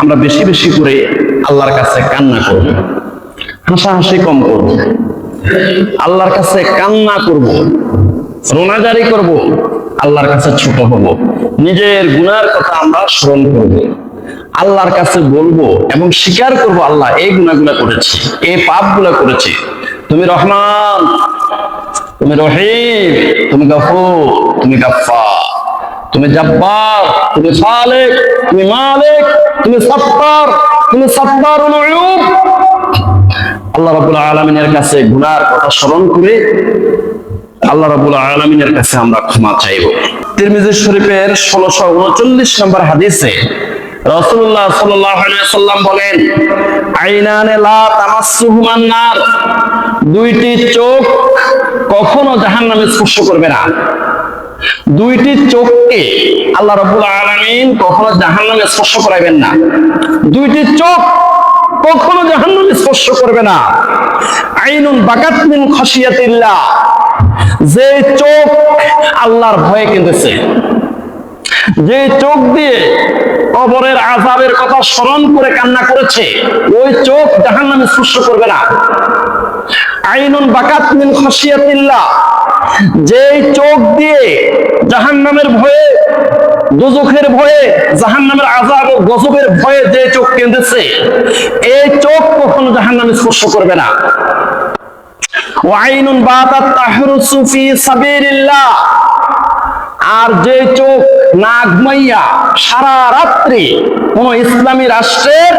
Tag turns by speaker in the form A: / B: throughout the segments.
A: আমরা বেশি বেশি করে আল্লাহর কাছে কান্না করব। হাসাহাসি কম করব। আল্লাহর কাছে কান্না করব। রোনাজারি করব। আল্লাহর কাছে ছোট হব। নিজের গুনার কথা আমরা স্মরণ করব। আল্লাহর কাছে বলব এবং স্বীকার করব, আল্লাহ এই গুণাগুলা করেছি, এই পাপগুলা করেছি। তুমি রহমান, তুমি রহিম, তুমি গফুর, তুমি গাফফার। তুমি জব্বার, তুমি খালেক, তুমি মালিক, তুমি সত্তার, তুমি সত্তারুল আল্লাহ রাব্বুল আলামিনের কাছে গুনার কথা স্মরণ করে আল্লাহ রাব্বুল আলামিনের কাছে আমরা ক্ষমা চাইব। তিরমিজি শরীফের 1639 নম্বর হাদিসে রাসূলুল্লাহ সাল্লাল্লাহু সাল্লাম বলেন, আইনানে লা দুইটি চোখ কখনো জাহান্নামে স্পর্শ করবে না। দুইটি চোখকে আল্লাহ রব আলমিন কখনো জাহান্নামে স্পর্শ করাইবেন না। দুইটি চোখ কখনো জাহান্নামে স্পর্শ করবে না। আইনুন বাকাত মিন খাশিয়াতিল্লাহ। যে চোখ আল্লাহর ভয়ে কেঁদেছে। যে চোখ দিয়ে কবরের আযাবের কথা স্মরণ করে কান্না করেছে, ওই চোখ জাহান্নামে স্পর্শ করবে না। আইনুন বাকাত মিন খাশিয়াতিল্লাহ। যে চোখ দিয়ে জাহান্নামের ভয়ে দুজখের ভয়ে, জাহান্নামের আযাব ও গজবের ভয়ে যে চোখ কেঁদেছে, এই চোখ কখনো জাহান্নামে স্পর্শ করবে না। ওয়াইনুন বাতাত তাহরুসু ফি সাবিলিল্লাহ। আর যে চোখ না সারা রাত্রি কোন ইসলামী রাষ্ট্রের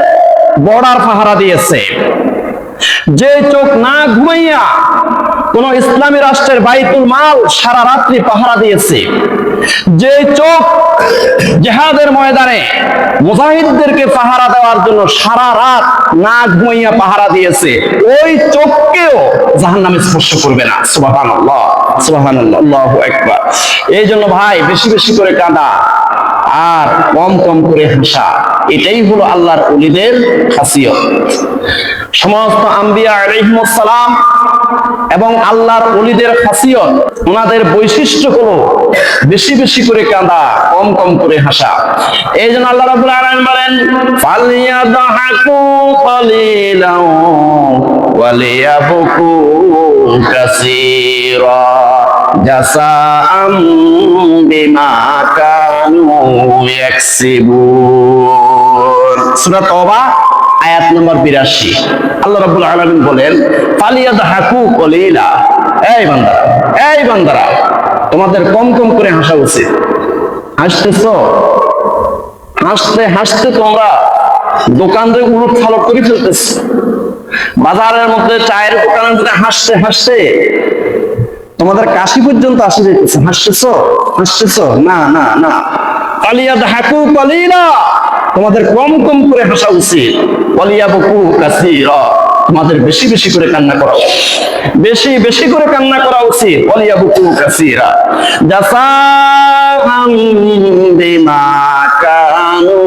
A: বর্ডার পাহারা দিয়েছে। যে চোখ না ঘুমাইয়া কোন ইসলামী রাষ্ট্রের বাইতুল মাল সারা রাত্রি পাহারা দিয়েছে, যে চোখ জেহাদের ময়দানে মুজাহিদদেরকে পাহারা দেওয়ার জন্য সারা রাত না ঘুমাইয়া পাহারা দিয়েছে, ওই চোখকেও জাহান্নামে স্পর্শ করবে না এই জন্য ভাই, বেশি বেশি করে কাঁদা আর কম কম করে হাসা। এটাই হলো আল্লাহর অলিদের খাসিয়ত। সমস্ত এবং আল্লাহর অলিদের খাসিয়ত, ওনাদের বৈশিষ্ট্য হলো বেশি বেশি করে কাঁদা, কম কম করে হাসা। এই জন্য আল্লাহ আলামিন বলেন ওয়ালিয়াবকু কাসীরা জাসাআম বিমা কানু ইয়াকসিবুন সূরা তওবা আয়াত নম্বর 82 আল্লাহ রাব্বুল আলামিন বলেন, ফালিয়াদহাকু কলিলা এই বান্দারা এই বান্দারা, তোমাদের কম কম করে হাসা উচিত। হাসতেছো? হাসতে হাসতে তোমরা দোকানদের উলট ফালট করে ফেলতেছ। বাজারের মধ্যে চায়ের দোকানের মধ্যে হাসতে হাসতে তোমাদের কাশি পর্যন্ত আসে যেতেছে হাসতেছো? হাসতেছো? না না না। হাকু কালিলা। তোমাদের কম কম করে হাসা উচিত। কালিয়া বকু তোমাদের বেশি বেশি করে কান্না করা উচিত। বেশি বেশি করে কান্না করা উচিত। বকু কাসিরা। জাসাম বিমা কানু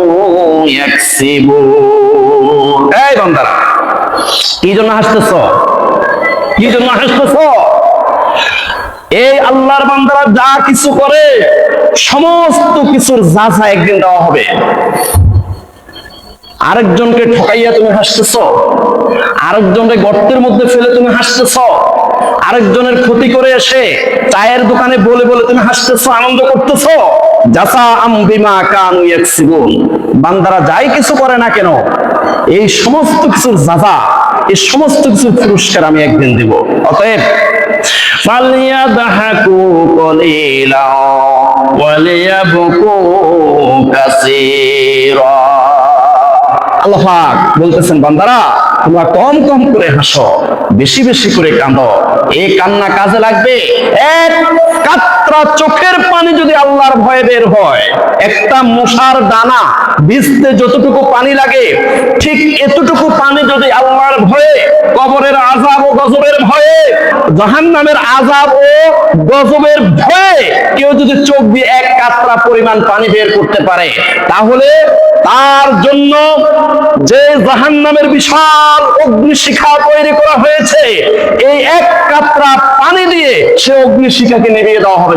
A: এই কি জন্য হাসতেছ? কি জন্য হাসতেছ? এই আল্লাহর বান্দারা যা কিছু করে, সমস্ত কিছুর যাচা একদিন দেওয়া হবে। আরেকজনকে ঠকাইয়া তুমি হাসতেছ। আরেকজনকে গর্তের মধ্যে ফেলে তুমি হাসতেছ। আরেকজনের ক্ষতি করে এসে চায়ের দোকানে বলে বলে তুমি হাসতেছ, আনন্দ করতেছ। যাচা আম বিমা কানু বান্দারা যাই কিছু করে না কেন এই সমস্ত কিছুর যাজা এই সমস্ত কিছুর পুরস্কার আমি একদিন দেব। অতএব কলিলা ওয়ালিয়াবকু কাসীরা। আল্লাহ বলতেছেন, বান্দারা, তোমরা কম কম করে হাসো, বেশি বেশি করে কান্দ এই কান্না কাজে লাগবে? এক কাত্রা চোখের পানি যদি আল্লাহর ভয়ে বের হয়, একটা মশার দানা ভিজতে যতটুকু পানি লাগে, ঠিক এতটুকু পানি যদি আল্লাহর ভয়ে, কবরের আজাব ও গজবের ভয়ে, জাহান্নামের আজাব ও গজবের ভয়ে কেউ যদি চোখ দিয়ে এক কাতরা পরিমাণ পানি বের করতে পারে, তাহলে তার জন্য যে জাহান্নামের বিশাল অগ্নিশিখা তৈরি করা হয়েছে, এই এক কাতরা পানি দিয়ে সে অগ্নিশিখাকে নিভিয়ে দেওয়া হবে।